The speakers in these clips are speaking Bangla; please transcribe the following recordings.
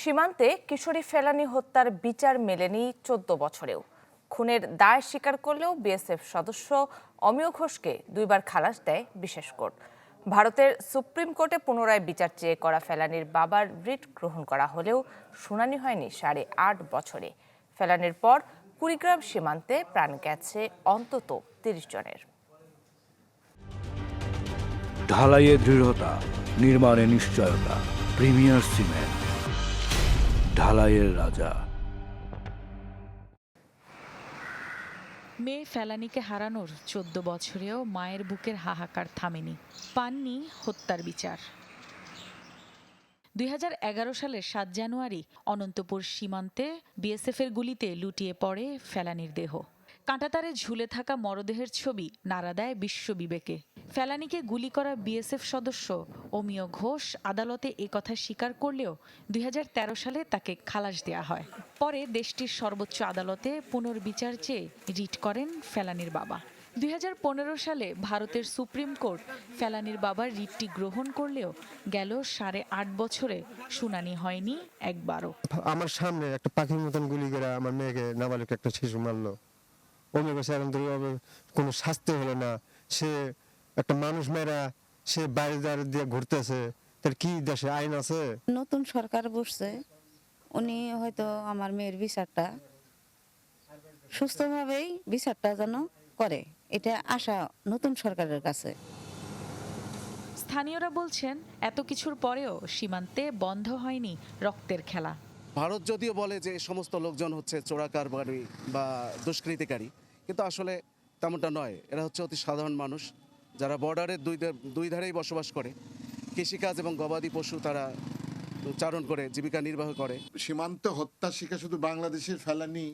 সীমান্তে কিশোরী ফেলানি হত্যার বিচার মেলেনি চোদ্দ বছরেও। খুনের দায় স্বীকার করলেও বিএসএফ সদস্য অমিয় ঘোষকে দুইবার খালাস দেয় বিশেষ কোর্ট। ভারতের সুপ্রিম কোর্টে পুনরায় বিচার চেয়ে করা ফেলানির বাবার রিট গ্রহণ করা হলেও শুনানি হয়নি সাড়ে আট বছরে। ফেলানির পর কুড়িগ্রাম সীমান্তে প্রাণ গেছে অন্তত তিরিশ জনের। ঢালাইয়ে দৃঢ়তা, নির্মাণে নিশ্চয়তা, প্রিমিয়ার সিমেন্ট। ঢালাইয়ের রাজা। মেয়ে ফেলানিকে হারানোর চোদ্দ বছরেও মায়ের বুকের হাহাকার থামেনি। পাননি হত্যার বিচার। দুই হাজার এগারো সালের সাত জানুয়ারি অনন্তপুর সীমান্তে বিএসএফের গুলিতে লুটিয়ে পড়ে ফেলানির দেহ। কাঁটাতারে ঝুলে থাকা মরদেহের ছবি নাড়া দেয় বিশ্ব বিবেকে ফেলানিকে গুলি করা বিএসএফ সদস্য অমিয় ঘোষ আদালতে একথা স্বীকার করলেও দুই হাজার তেরো সালে তাকে খালাস দেয়া হয়। পরে দেশটির সর্বোচ্চ আদালতে পুনর্বিচার চেয়ে রিট করেন ফেলানির বাবা। দুই হাজার পনেরো সালে ভারতের সুপ্রিম কোর্ট ফেলানির বাবার রিটটি গ্রহণ করলেও গেল সাড়ে আট বছরে শুনানি হয়নি একবারও। আমার সামনে একটা পাখির মতন গুলি করে আমার মেয়েকে নাবালিক একটা শিশু মারলো। কাছে এখন কোনো শাস্তি হলো না। সে একটা মানুষ মেয়েরা সে বাইরে দাঁড়িয়ে দিয়ে ঘুরতেছে তার কি দেশে আইন আছে? নতুন সরকার বসছে উনি হয়তো আমার মেয়ের বিচারটা সুস্থভাবেই বিচারটা যেন করে। এটা আশা নতুন সরকারের কাছে। স্থানীয়রা বলছেন এত কিছুর পরেও সীমান্তে বন্ধ হয়নি রক্তের খেলা। ভারত যদিও বলে যে সমস্ত লোকজন হচ্ছে চোরাকারবারি বা দুষ্কৃতিকারী, কিন্তু আসলে তেমনটা নয়। এরা হচ্ছে অতি সাধারণ মানুষ যারা বর্ডারের দুই দুই ধারেই বসবাস করে। কৃষিকাজ এবং গবাদি পশু তারা চারণ করে, জীবিকা নির্বাহ করে। সীমান্ত হত্যার শিকার শুধু বাংলাদেশের ফেলানি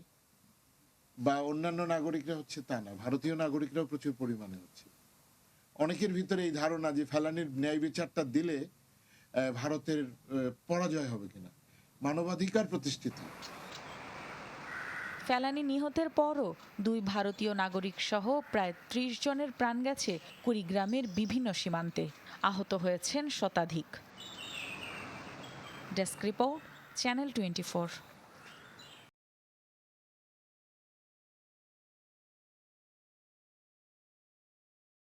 বা অন্যান্য নাগরিকরা হচ্ছে তা না, ভারতীয় নাগরিকরাও প্রচুর পরিমাণে হচ্ছে। অনেকের ভিতরে এই ধারণা যে ফেলানির ন্যায় বিচারটা দিলে ভারতের পরাজয় হবে কিনা। মানবাধিকার প্রতিষ্ঠিত। ফেলানি নিহতের পরও দুই ভারতীয় নাগরিক সহ প্রায় ত্রিশ জনের প্রাণ গেছে কুড়িগ্রামের বিভিন্ন সীমান্তে। আহত হয়েছেন শতাধিক। Desk report, channel twenty